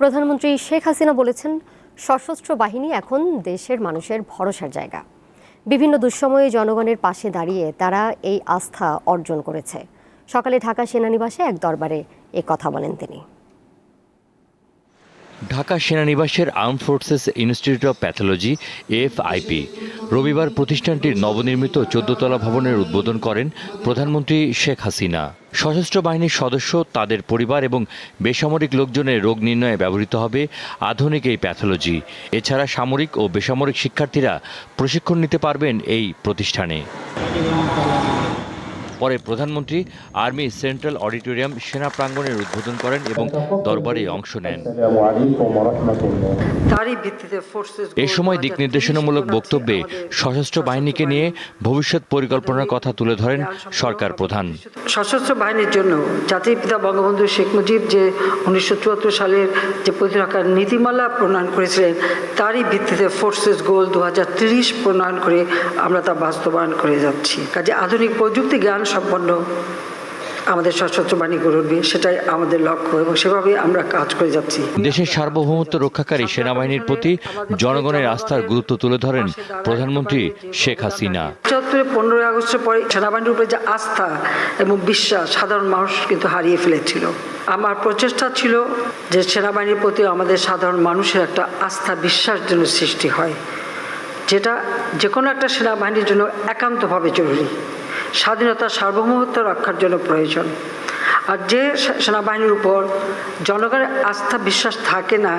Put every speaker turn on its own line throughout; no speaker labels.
প্রধানমন্ত্রী শেখ হাসিনা বলেছেন, সশস্ত্র বাহিনী এখন দেশের মানুষের ভরসার জায়গা। বিভিন্ন দুঃসময়ে জনগণের পাশে দাঁড়িয়ে তারা এই আস্থা অর্জন করেছে। সকালে ঢাকা সেনানিবাসে এক দরবারে এ কথা বলেন তিনি।
Dhaka সেনানিবাসের arm forces institute of pathology AFIP রবিবার প্রতিষ্ঠানটির নবনির্মিত চোদ্দতলা ভবনের উদ্বোধন করেন প্রধানমন্ত্রী শেখ হাসিনা। সশস্ত্র বাহিনীর সদস্য, তাদের পরিবার এবং বেসামরিক লোকজনের রোগ নির্ণয়ে ব্যবহৃত হবে আধুনিক এই প্যাথোলজি। এছাড়া সামরিক ও বেসামরিক শিক্ষার্থীরা প্রশিক্ষণ নিতে পারবেন এই প্রতিষ্ঠানে। পরে প্রধানমন্ত্রী আর্মি সেন্ট্রাল অডিটোরিয়াম সেনা প্রাঙ্গণের উদ্বোধন করেন এবং দরবারে অংশ নেন। এ সময় দিক নির্দেশনামূলক বক্তব্যে সশস্ত্র বাহিনীকে নিয়ে ভবিষ্যৎ পরিকল্পনার কথা তুলে ধরেন সরকার প্রধান।
সশস্ত্র বাহিনীর জন্য জাতির পিতা বঙ্গবন্ধু শেখ মুজিব যে উনিশশো চুয়াত্তর সালের যে প্রতিরক্ষার নীতিমালা প্রণয়ন করেছিলেন তারই ভিত্তিতে ফোর্সেস গোল দু হাজার ত্রিশ প্রণয়ন করে আমরা তা বাস্তবায়ন করে যাচ্ছি। কাজে আধুনিক প্রযুক্তি জ্ঞান সম্পন্ন আমাদের সশস্ত্র বাহিনী গড়ে উঠবে সেটাই আমাদের লক্ষ্য এবং সেভাবেই আমরা কাজ করে যাচ্ছি।
দেশের সার্বভৌমত্ব রক্ষাকারী সেনাবাহিনীর প্রতি জনগণের আস্থার গুরুত্ব তুলে ধরেন প্রধানমন্ত্রী শেখ হাসিনা।
পঁচাত্তরে পনেরোই আগস্টের পরে সেনাবাহিনীর উপরে যে আস্থা এবং বিশ্বাস সাধারণ মানুষ কিন্তু হারিয়ে ফেলেছিল। আমার প্রচেষ্টা ছিল যে সেনাবাহিনীর প্রতি আমাদের সাধারণ মানুষের একটা আস্থা বিশ্বাস যেন সৃষ্টি হয় যেটা যে কোনো একটা সেনাবাহিনীর জন্য একান্তভাবে জরুরি। স্বাধীনতা সার্বভৌমত্ব রক্ষার জন্য প্রয়োজন। আর যে সেনাবাহিনীর উপর জনগণের আস্থা বিশ্বাস থাকে না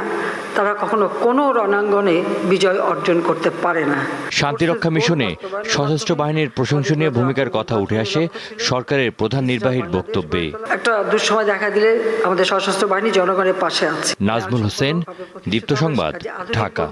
তারা কখনো কোনো রণাঙ্গনে বিজয় অর্জন করতে পারে না।
শান্তিরক্ষা মিশনে সশস্ত্র বাহিনীর প্রশংসনীয় ভূমিকার কথা উঠে আসে সরকারের প্রধান নির্বাহীর বক্তব্যে।
একটা দুঃসময় দেখা দিলে আমাদের সশস্ত্র বাহিনী জনগণের পাশে আছে।
নাজমুল হোসেন, দীপ্ত সংবাদ, ঢাকা।